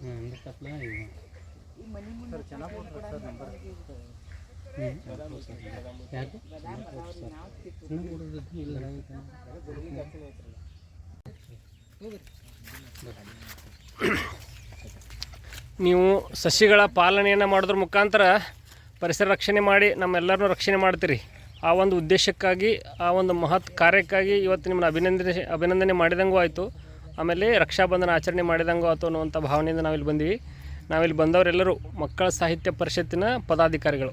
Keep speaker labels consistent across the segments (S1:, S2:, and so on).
S1: ನೀವು ಸಸಿಗಳ ಪಾಲನೆಯನ್ನು ಮಾಡಿದ್ರ ಮುಖಾಂತರ ಪರಿಸರ ರಕ್ಷಣೆ ಮಾಡಿ ನಮ್ಮೆಲ್ಲರನ್ನೂ ರಕ್ಷಣೆ ಮಾಡ್ತೀರಿ ಆ ಒಂದು ಉದ್ದೇಶಕ್ಕಾಗಿ ಆ ಒಂದು ಮಹತ್ ಕಾರ್ಯಕ್ಕಾಗಿ ಇವತ್ತು ನಿಮ್ಮನ್ನು ಅಭಿನಂದನೆ ಅಭಿನಂದನೆ ಮಾಡಿದಂಗೂ ಆಯಿತು ಆಮೇಲೆ ರಕ್ಷಾಬಂಧನ ಆಚರಣೆ ಮಾಡಿದಂಗೆ ಆತು ಅನ್ನುವಂಥ ಭಾವನೆಯಿಂದ ನಾವಿಲ್ಲಿ ಬಂದ್ವಿ ನಾವಿಲ್ಲಿ ಬಂದವರೆಲ್ಲರೂ ಮಕ್ಕಳ ಸಾಹಿತ್ಯ ಪರಿಷತ್ತಿನ ಪದಾಧಿಕಾರಿಗಳು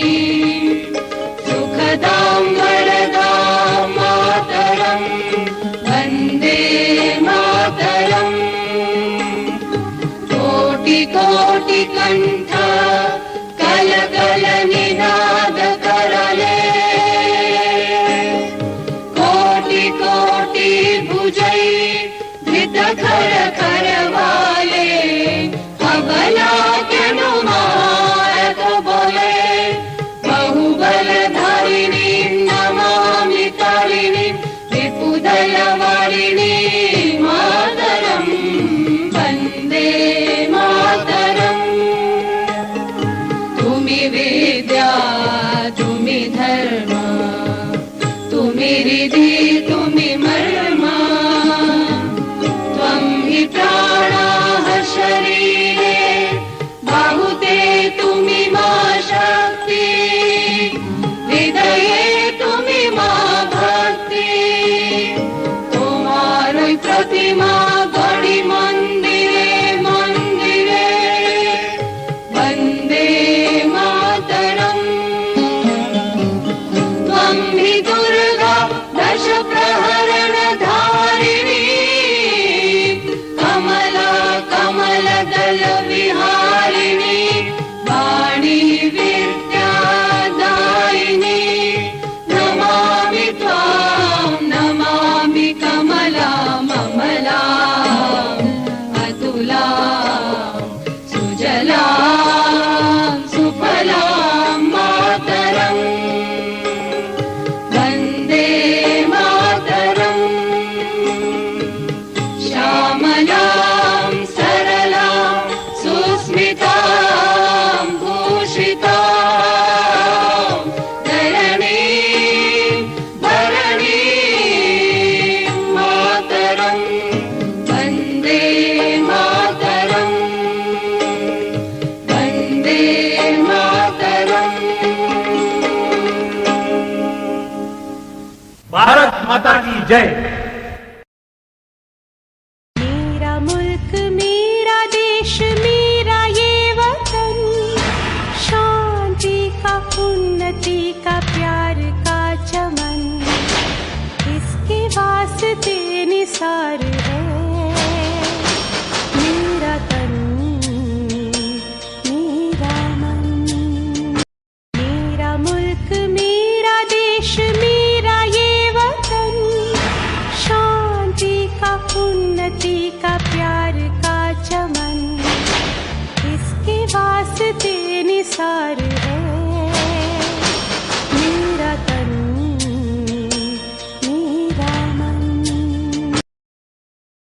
S2: कण्ठ कल कल निनाद करले कोटि कोटि भुजई धृत खर खर कोई प्रतिमा
S3: भारत माता की जय
S4: मेरा मुल्क मेरा देश मेरा ये वतन शांति का उन्नति का प्यार का चमन इसके वास्ते निसार का प्यार का चमन इसके वास्ते निसारे